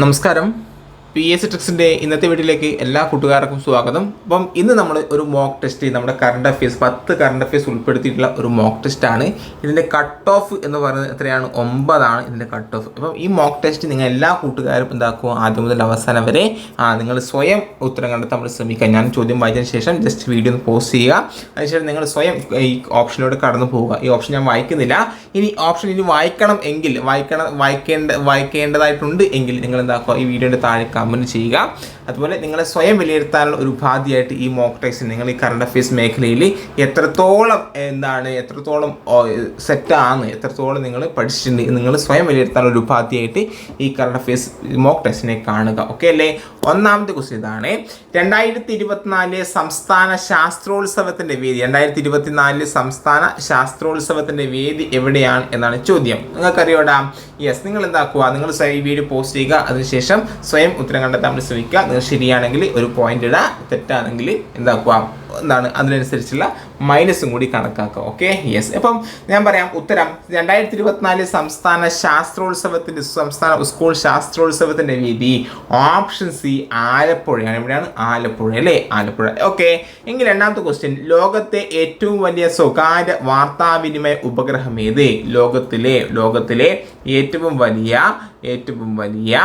നമസ്കാരം P S ട്രിക്സിന്റെ ഇന്നത്തെ വീട്ടിലേക്ക് എല്ലാ കൂട്ടുകാർക്കും സ്വാഗതം. അപ്പം ഇന്ന് നമ്മൾ ഒരു മോക്ക് ടെസ്റ്റ് നമ്മുടെ കറണ്ട് അഫയേഴ്സ് പത്ത് കറണ്ട് അഫയേഴ്സ് ഉൾപ്പെടുത്തിയിട്ടുള്ള ഒരു മോക്ക് ടെസ്റ്റ് ആണ്. ഇതിന്റെ കട്ട് ഓഫ് എന്ന് പറയുന്നത് എത്രയാണ്? ഒമ്പതാണ് ഇതിന്റെ കട്ട് ഓഫ് അപ്പം ഈ മോക്ക് ടെസ്റ്റ് നിങ്ങൾ എല്ലാ കൂട്ടുകാരും എന്താക്കുക? ആദ്യം മുതൽ അവസാനം വരെ ആ നിങ്ങൾ സ്വയം ഉത്തരം കണ്ടെത്താൻ നമ്മൾ ശ്രമിക്കുക. ഞാൻ ചോദ്യം വായിച്ചതിന് ശേഷം ജസ്റ്റ് വീഡിയോ ഒന്ന് പോസ്റ്റ് ചെയ്യുക. അതിനുശേഷം നിങ്ങൾ സ്വയം ഈ ഓപ്ഷനിലൂടെ കടന്നു പോവുക. ഈ ഓപ്ഷൻ ഞാൻ വായിക്കുന്നില്ല. ഇനി ഓപ്ഷൻ ഇനി വായിക്കണം എങ്കിൽ വായിക്കണം വായിക്കേണ്ട വായിക്കേണ്ടതായിട്ടുണ്ട് എങ്കിൽ നിങ്ങൾ എന്താക്കുക? ഈ വീഡിയോയുടെ താഴെ കമന്റ് ചെയ്യുക. അതുപോലെ നിങ്ങളെ സ്വയം വിലയിരുത്താനുള്ള ഒരു ഉപാധിയായിട്ട് ഈ മോക്ക് ടെസ്റ്റ് നിങ്ങൾ ഈ കറണ്ട് അഫയേഴ്സ് മേഖലയിൽ എത്രത്തോളം എന്താണ് എത്രത്തോളം സെറ്റാണ് എത്രത്തോളം നിങ്ങൾ പഠിച്ചിട്ടുണ്ട് നിങ്ങൾ സ്വയം വിലയിരുത്താനുള്ള ഒരു ഉപാധിയായിട്ട് ഈ കറണ്ട് അഫയേഴ്സ് മോക്ക് ടെസ്റ്റിനെ കാണുക. ഓക്കെ അല്ലേ? ഒന്നാമത്തെ ക്വസ്റ്റ്യൻ ഇതാണ്. രണ്ടായിരത്തി ഇരുപത്തിനാല് സംസ്ഥാന ശാസ്ത്രോത്സവത്തിന്റെ വേദി രണ്ടായിരത്തി ഇരുപത്തിനാലിൽ സംസ്ഥാന ശാസ്ത്രോത്സവത്തിന്റെ വേദി എവിടെയാണ് എന്നാണ് ചോദ്യം. നിങ്ങൾക്കറിയോടാ? യെസ് നിങ്ങൾ എന്താക്കുക നിങ്ങൾ ഈ വീഡിയോ പോസ്റ്റ് ചെയ്യുക അതിനുശേഷം സ്വയം ഉത്തരം കണ്ടെത്താൻ ശ്രമിക്കുക നിങ്ങൾ ശരിയാണെങ്കിൽ ഒരു പോയിന്റ് ഇടുക തെറ്റാണെങ്കിൽ എന്താക്കുക? എന്താണ് അതിനനുസരിച്ചുള്ള മൈനസും കൂടി കണക്കാക്കുക ഓക്കെ യെസ് അപ്പം ഞാൻ പറയാം ഉത്തരം രണ്ടായിരത്തി ഇരുപത്തിനാല് സംസ്ഥാന ശാസ്ത്രോത്സവത്തിന്റെ സംസ്ഥാന സ്കൂൾ ശാസ്ത്രോത്സവത്തിന്റെ വേദി ഓപ്ഷൻ സി ആലപ്പുഴയാണ്. എവിടെയാണ് ആലപ്പുഴ അല്ലേ? ആലപ്പുഴ. ഓക്കെ എങ്കിൽ രണ്ടാമത്തെ ക്വസ്റ്റ്യൻ ലോകത്തെ ഏറ്റവും വലിയ സ്വകാര്യ വാർത്താവിനിമയ ഉപഗ്രഹം ഏത്? ലോകത്തിലെ ലോകത്തിലെ ഏറ്റവും വലിയ ഏറ്റവും വലിയ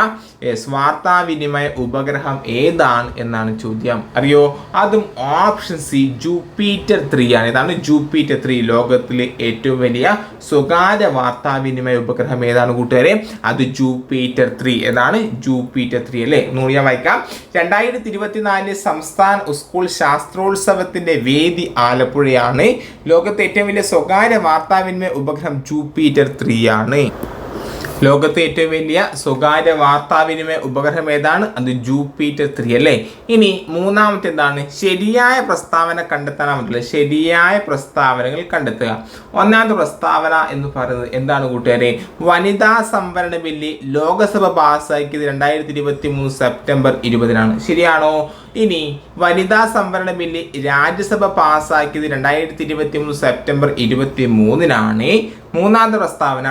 സ്വാർത്ഥാവിനിമയ ഉപഗ്രഹം ഏതാണ് എന്നാണ് ചോദ്യം. അറിയോ? അതും ഓപ്ഷൻ സി ജൂപ്പിറ്റർ ത്രീ ആണ്. ഇതാണ് ജൂപ്പിറ്റർ ത്രീ ലോകത്തിലെ ഏറ്റവും വലിയ സ്വകാര്യ വാർത്താവിനിമയ ഉപഗ്രഹം ഏതാണ് കൂട്ടുകാരെ? അത് ജൂപ്പിറ്റർ ത്രീ ഏതാണ് ജൂപ്പിറ്റർ ത്രീ അല്ലേ? ഞാൻ വായിക്കാം. രണ്ടായിരത്തി ഇരുപത്തിനാലിലെ സംസ്ഥാന സ്കൂൾ ശാസ്ത്രോത്സവത്തിന്റെ വേദി ആലപ്പുഴയാണ്. ലോകത്തെ ഏറ്റവും വലിയ സ്വകാര്യ വാർത്താവിനിമയ ഉപഗ്രഹം ജൂപ്പിറ്റർ ത്രീ ആണ്. ലോകത്തെ ഏറ്റവും വലിയ സ്വകാര്യ വാർത്താവിനിമയ ഉപഗ്രഹം ഏതാണ്? അത് ജൂപ്പിറ്റർ ത്രീ അല്ലേ? ഇനി മൂന്നാമത്തെ എന്താണ് ശരിയായ പ്രസ്താവന കണ്ടെത്താനാമത്തില്ല ശരിയായ പ്രസ്താവനകൾ കണ്ടെത്തുക. ഒന്നാമത്തെ പ്രസ്താവന എന്ന് പറയുന്നത് എന്താണ് കൂട്ടുകാരെ? വനിതാ സംവരണ ബില്ല് ലോകസഭ പാസ്സാക്കിയത് രണ്ടായിരത്തി ഇരുപത്തി മൂന്ന് സെപ്റ്റംബർ ഇരുപതിനാണ്. ശരിയാണോ? ഇനി വനിതാ സംവരണ ബില്ല് രാജ്യസഭ പാസ്സാക്കിയത് രണ്ടായിരത്തി ഇരുപത്തി മൂന്ന് സെപ്റ്റംബർ ഇരുപത്തി മൂന്നിനാണ് മൂന്നാമത്തെ പ്രസ്താവന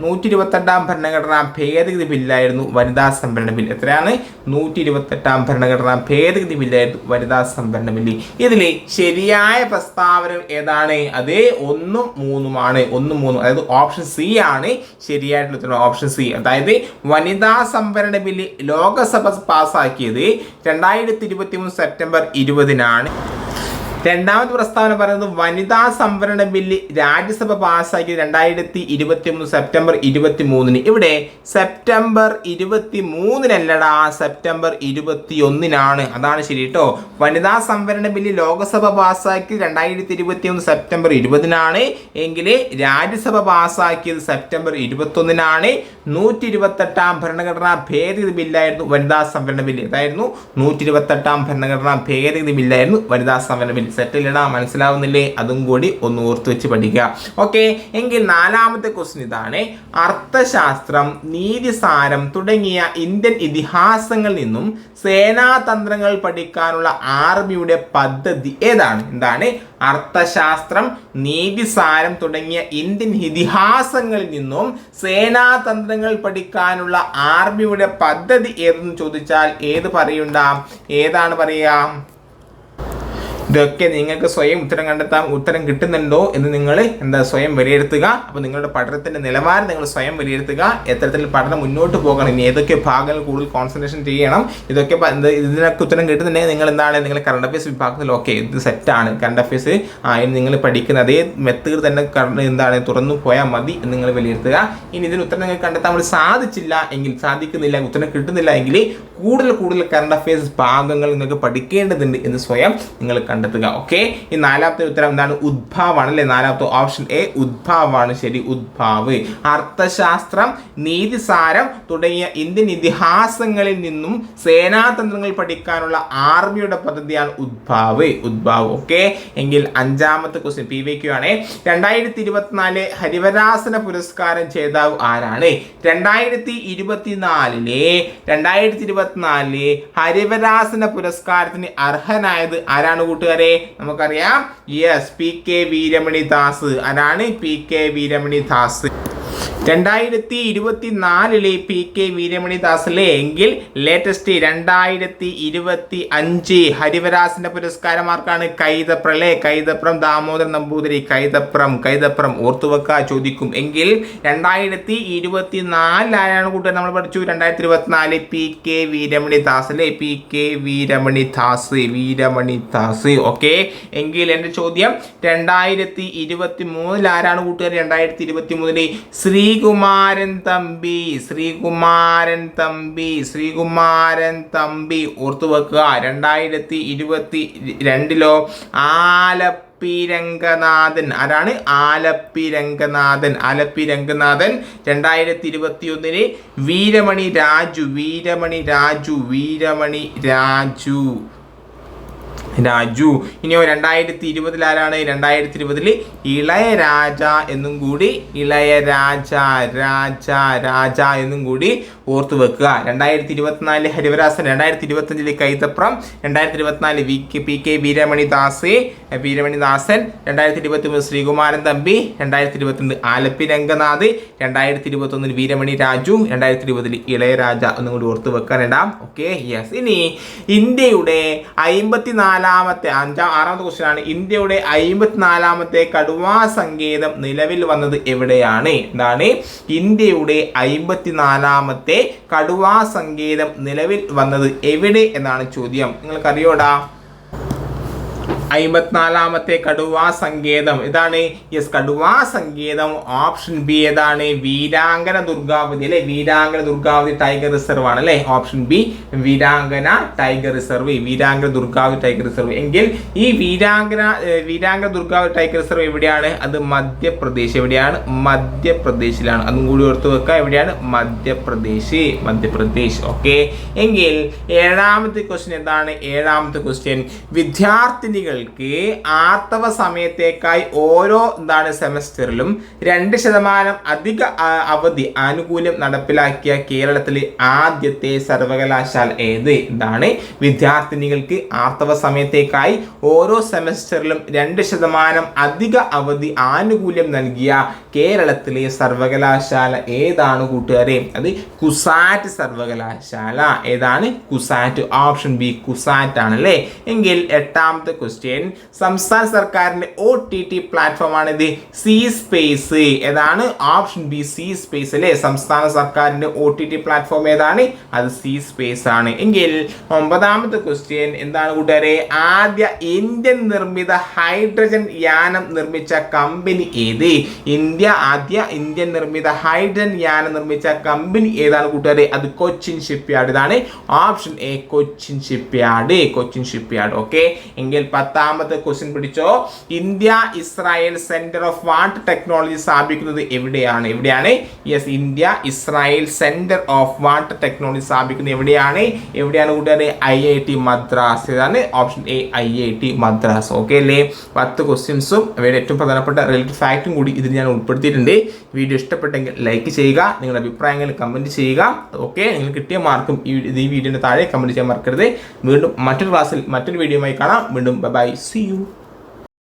നൂറ്റി ഇരുപത്തെട്ടാം ഭരണഘടനാ ഭേദഗതി ബില്ലായിരുന്നു വനിതാ സംവരണ ബിൽ. എത്രയാണ്? നൂറ്റി ഇരുപത്തെട്ടാം ഭരണഘടനാ ഭേദഗതി ബില്ലായിരുന്നു വനിതാ സംവരണ ബില്ല്. ഇതിൽ ശരിയായ പ്രസ്താവന ഏതാണ്? അത് ഒന്നും മൂന്നുമാണ് ഒന്നും മൂന്നും. അതായത് ഓപ്ഷൻ സി ആണ് ശരിയായിട്ടുള്ള ഉത്തരം ഓപ്ഷൻ സി. അതായത് വനിതാ സംവരണ ബില്ല് ലോകസഭ പാസ്സാക്കിയത് രണ്ടായിരത്തി ഇരുപത്തി മൂന്ന് സെപ്റ്റംബർ ഇരുപതിനാണ്. രണ്ടാമത്തെ പ്രസ്താവന പറയുന്നത് വനിതാ സംവരണ ബില്ല് രാജ്യസഭ പാസ്സാക്കിയത് രണ്ടായിരത്തി ഇരുപത്തി മൂന്ന് സെപ്റ്റംബർ ഇരുപത്തി മൂന്നിന് ഇവിടെ സെപ്റ്റംബർ ഇരുപത്തി മൂന്നിനല്ലടാ സെപ്റ്റംബർ ഇരുപത്തി ഒന്നിനാണ് അതാണ് ശരി കേട്ടോ വനിതാ സംവരണ ബില്ല് ലോക്സഭ പാസ്സാക്കിയത് രണ്ടായിരത്തി ഇരുപത്തി ഒന്ന് സെപ്റ്റംബർ ഇരുപതിനാണ്. എങ്കിൽ രാജ്യസഭ പാസ്സാക്കിയത് സെപ്റ്റംബർ ഇരുപത്തി ഒന്നിനാണ് നൂറ്റി ഇരുപത്തെട്ടാം ഭരണഘടനാ ഭേദഗതി ബില്ലായിരുന്നു വനിതാ സംവരണ ബില്ല്. അതായിരുന്നു നൂറ്റി ഇരുപത്തെട്ടാം ഭരണഘടനാ ഭേദഗതി ബില്ലായിരുന്നു വനിതാ സംവരണ ബില്ല്. സെറ്റിലിടാ മനസ്സിലാവുന്നില്ലേ? അതും കൂടി ഒന്ന് ഓർത്ത് വെച്ച് പഠിക്കുക. ഓക്കെ എങ്കിൽ നാലാമത്തെ ക്വസ്റ്റ്യൻ ഇതാണ്. അർത്ഥശാസ്ത്രം നീതിസാരം തുടങ്ങിയ ഇന്ത്യൻ ഇതിഹാസങ്ങളിൽ നിന്നും സേനാതന്ത്രങ്ങൾ പഠിക്കാനുള്ള ആർമിയുടെ പദ്ധതി ഏതാണ്? എന്താണ്? അർത്ഥശാസ്ത്രം നീതിസാരം തുടങ്ങിയ ഇന്ത്യൻ ഇതിഹാസങ്ങളിൽ നിന്നും സേനാതന്ത്രങ്ങൾ പഠിക്കാനുള്ള ആർമിയുടെ പദ്ധതി ഏതെന്ന് ചോദിച്ചാൽ ഏത് പറയണ്ടാം? ഏതാണ് പറയുക? ഇതൊക്കെ നിങ്ങൾക്ക് സ്വയം ഉത്തരം കണ്ടെത്താൻ ഉത്തരം കിട്ടുന്നുണ്ടോ എന്ന് നിങ്ങൾ എന്താ സ്വയം വിലയിരുത്തുക. അപ്പോൾ നിങ്ങളുടെ പഠനത്തിന്റെ നിലവാരം നിങ്ങൾ സ്വയം വിലയിരുത്തുക. എത്തരത്തിൽ പഠനം മുന്നോട്ട് പോകണം. ഇനി ഏതൊക്കെ ഭാഗങ്ങൾ കൂടുതൽ കോൺസെൻട്രേഷൻ ചെയ്യണം? ഇതൊക്കെ ഇതിനൊക്കെ ഉത്തരം കിട്ടുന്നുണ്ടെങ്കിൽ നിങ്ങൾ എന്താണ്? നിങ്ങൾ കറണ്ട് അഫയേഴ്സ് വിഭാഗത്തിൽ ഓക്കെ ഇത് സെറ്റാണ് കറണ്ട് അഫയേഴ്സ് ആ ഇനി നിങ്ങൾ പഠിക്കുന്ന അതേ മെത്തേഡ് തന്നെ എന്താണ്? തുറന്നു പോയാൽ മതി എന്ന് നിങ്ങൾ വിലയിരുത്തുക. ഇനി ഇതിന് ഉത്തരം നിങ്ങൾ കണ്ടെത്താൻ വേണ്ടി സാധിച്ചില്ല എങ്കിൽ സാധിക്കുന്നില്ല ഉത്തരം കിട്ടുന്നില്ല എങ്കിൽ കൂടുതൽ കൂടുതൽ കറണ്ട് അഫയേഴ്സ് ഭാഗങ്ങൾ നിങ്ങൾക്ക് പഠിക്കേണ്ടതുണ്ട് എന്ന് സ്വയം നിങ്ങൾ കണ്ടെത്തുക ഓക്കെ ഈ നാലാമത്തെ ഉത്തരം എന്താണ്? ഉദ്ഭാവാണ് അല്ലെ? നാലാമത്തെ ഓപ്ഷൻ എ ഉദ്ഭാവാണ് ശരി ഉദ്ഭാവ്. അർത്ഥശാസ്ത്രം നീതിസാരം തുടങ്ങിയ ഇന്ത്യൻ ഇതിഹാസങ്ങളിൽ നിന്നും സേനാതന്ത്രങ്ങൾ പഠിക്കാനുള്ള ആർമിയുടെ പദ്ധതിയാണ് ഉദ്ഭാവ്. ഉദ്ഭാവ് ഓക്കെ എങ്കിൽ അഞ്ചാമത്തെ ക്വസ്റ്റ്യൻ പി വി ക്യു ആണ്. രണ്ടായിരത്തി ഇരുപത്തിനാല് ഹരിവരാസന പുരസ്കാരം ജേതാവ് ആരാണ്? രണ്ടായിരത്തി ഇരുപത്തിനാലിലെ രണ്ടായിരത്തി ഇരുപത്തിനാലിലെ ഹരിവരാസന പുരസ്കാരത്തിന് അർഹനായത് ആരാണ് കൂട്ടുകാരെ നമുക്കറിയാം. Yes P K Veeramani Das ആരാണ് പി കെ വീരമണി ദാസ് രണ്ടായിരത്തി ഇരുപത്തി നാലിലെ പി കെ വീരമണിദാസിലെ എങ്കിൽ ലേറ്റസ്റ്റ് രണ്ടായിരത്തി ഇരുപത്തി അഞ്ച് ഹരിവരാസിന്റെ പുരസ്കാരമാർക്കാണ് കൈതപ്രളെ കൈതപ്രം ദാമോദരൻ നമ്പൂതിരി കൈതപ്രം കൈതപ്രം ഓർത്തുവെക്ക ചോദിക്കും. എങ്കിൽ രണ്ടായിരത്തി ഇരുപത്തി നാലിലായാണ് കൂട്ടുകാർ? നമ്മൾ പഠിച്ചു. രണ്ടായിരത്തി ഇരുപത്തിനാല് P K വീരമണിദാസിലെ P K Veeramanidas Veeramanidas. Okay. എങ്കിൽ എന്റെ ചോദ്യം രണ്ടായിരത്തി ഇരുപത്തി മൂന്നിൽ ആരാണ് കൂട്ടുകാർ? രണ്ടായിരത്തി ഇരുപത്തി മൂന്നിൽ ശ്രീകുമാരൻ തമ്പി ശ്രീകുമാരൻ തമ്പി ശ്രീകുമാരൻ തമ്പി. ഓർത്തു വെക്കുക രണ്ടായിരത്തി ഇരുപത്തി രണ്ടിലോ ആലപ്പി രംഗനാഥൻ. ആരാണ്? ആലപ്പി രംഗനാഥൻ. ആലപ്പി രംഗനാഥൻ രണ്ടായിരത്തി ഇരുപത്തി ഒന്നിന് വീരമണി രാജു വീരമണി രാജു വീരമണി രാജു. രാജു. ഇനിയോ രണ്ടായിരത്തി ഇരുപതിൽ ആരാണ്? രണ്ടായിരത്തി ഇരുപതിൽ ഇളയരാജ എന്നും കൂടി ഇളയരാജ രാജ രാജ എന്നും കൂടി ഓർത്തു വെക്കുക. രണ്ടായിരത്തി ഇരുപത്തിനാല് ഹരിവരാസൻ രണ്ടായിരത്തി ഇരുപത്തഞ്ചിൽ കൈതപ്രം രണ്ടായിരത്തി ഇരുപത്തിനാല് V K P K Veeramani Das Veeramani Dasan രണ്ടായിരത്തി ഇരുപത്തി മൂന്ന് ശ്രീകുമാരൻ തമ്പി രണ്ടായിരത്തി ഇരുപത്തിരണ്ട് ആലപ്പി രംഗനാഥ് രണ്ടായിരത്തി ഇരുപത്തൊന്നിൽ വീരമണി രാജു രണ്ടായിരത്തി ഇരുപതിൽ ഇളയരാജ ഒന്നും കൂടി ഓർത്ത് വെക്കാനിടാം ഓക്കെ യെസ് ഇനി ഇന്ത്യയുടെ അയിമ്പത്തിനാലാമത്തെ അഞ്ചാം ആറാമത്തെ ക്വസ്റ്റ്യൻ ആണ്. ഇന്ത്യയുടെ അയിമ്പത്തിനാലാമത്തെ കടുവാ സങ്കേതം നിലവിൽ വന്നത് എവിടെയാണ്? എന്താണ്? ഇന്ത്യയുടെ അമ്പത്തിനാലാമത്തെ കടുവാ സംഗീതം നിലവിൽ വന്നത് എവിടെ എന്നാണ് ചോദ്യം. നിങ്ങൾക്കറിയോടാ? അമ്പത്തിനാലാമത്തെ കടുവാ സങ്കേതം. ഇതാണ് യെസ് കടുവാ സങ്കേതം. ഓപ്ഷൻ ബി ഏതാണ്? വീരാങ്കന ദുർഗാവതി അല്ലെ? വീരാങ്കന ദുർഗാവതി ടൈഗർ റിസർവ് ആണ് അല്ലെ? Option B Veerangana tiger reserve. Veerangana Durgavati tiger reserve. എങ്കിൽ ഈ വീരാങ്കന വീരാങ്കന ദുർഗാവതി ടൈഗർ റിസർവ് എവിടെയാണ്? അത് മധ്യപ്രദേശ്. എവിടെയാണ്? മധ്യപ്രദേശിലാണ്. അതും കൂടി ഓർത്ത് വെക്കുക. എവിടെയാണ്? മധ്യപ്രദേശ്. മധ്യപ്രദേശ്. ഓക്കെ. എങ്കിൽ ഏഴാമത്തെ ക്വസ്റ്റ്യൻ എന്താണ്? ഏഴാമത്തെ ക്വസ്റ്റ്യൻ വിദ്യാർത്ഥിനികൾക്ക് ആർത്തവ സമയത്തേക്കായി ഓരോ എന്താണ് സെമസ്റ്ററിലും രണ്ട് ശതമാനം അധിക അവധി ആനുകൂല്യം നടപ്പിലാക്കിയ കേരളത്തിലെ ആദ്യത്തെ സർവകലാശാല ഏത്? എന്താണ് വിദ്യാർത്ഥിനികൾക്ക് ആർത്തവ സമയത്തേക്കായി ഓരോ സെമസ്റ്ററിലും രണ്ട് ശതമാനം അധിക അവധി ആനുകൂല്യം നൽകിയ കേരളത്തിലെ സർവകലാശാല ഏതാണ് കൂട്ടുകാരെ? അത് കുസാറ്റ് സർവകലാശാല. ഏതാണ്? കുസാറ്റ്. ഓപ്ഷൻ ബി കുസാറ്റ് ആണ് അല്ലേ എങ്കിൽ എട്ടാമത്തെ ക്വസ്റ്റ്യൻ സംസ്ഥാന സർക്കാരിന്റെ ഒ ടി ടി പ്ലാറ്റ്ഫോം ആണ് ഇത് സി സ്പേസ് ഏതാണ്? ഓപ്ഷൻ ബി സി സ്പേസ് അല്ലേ സംസ്ഥാന സർക്കാരിന്റെ ഒ ടി ടി പ്ലാറ്റ്ഫോം ഏതാണ്? അത് സി സ്പേസ് ആണ്. എങ്കിൽ ഒമ്പതാമത്തെ ക്വസ്റ്റ്യൻ എന്താണ് കൂട്ടുകാരെ? ആദ്യ ഇന്ത്യൻ നിർമ്മിത ഹൈഡ്രജൻ യാനം നിർമ്മിച്ച കമ്പനി ഏത്? ഇന്ത്യ ആദ്യ ഇന്ത്യൻ നിർമ്മിത ഹൈഡ്രജൻ യാനം നിർമ്മിച്ച കമ്പനി ഏതാണ് കൂട്ടുകാരെ? അത് കൊച്ചിൻ ഷിപ്പ് യാർഡ് ഇതാണ്. Option A Cochin shipyard Cochin shipyard okay എങ്കിൽ പത്താമത്തെ ക്വസ്റ്റ്യൻ പിടിച്ചോ. India Israel centre of what technology സ്ഥാപിക്കുന്നത് എവിടെയാണ്? എവിടെയാണ്? Yes India Israel centre of what technology സ്ഥാപിക്കുന്നത് എവിടെയാണ്? എവിടെയാണ് കൂട്ടുകാരെ? I I T Madras. ഇതാണ് option A I I T Madras. Okay അല്ലേ? പത്ത് ക്വസ്റ്റ്യൻസും അവയുടെ ഏറ്റവും പ്രധാനപ്പെട്ട റിലേറ്റഡ് ഫാക്റ്റും കൂടി ഇതിൽ ഞാൻ ഉൾപ്പെടുത്തിയിട്ടുണ്ട്. വീഡിയോ ഇഷ്ടപ്പെട്ടെങ്കിൽ ലൈക്ക് ചെയ്യുക. നിങ്ങളുടെ അഭിപ്രായങ്ങൾ കമന്റ് ചെയ്യുക. ഓക്കെ നിങ്ങൾ കിട്ടിയ മാർക്കും ഈ ഈ വീഡിയോയുടെ താഴെ കമന്റ് ചെയ്യാൻ മറക്കരുത്. വീണ്ടും മറ്റൊരു ക്ലാസ്സിൽ മറ്റൊരു വീഡിയോയുമായി കാണാം. വീണ്ടും ബൈ സി യു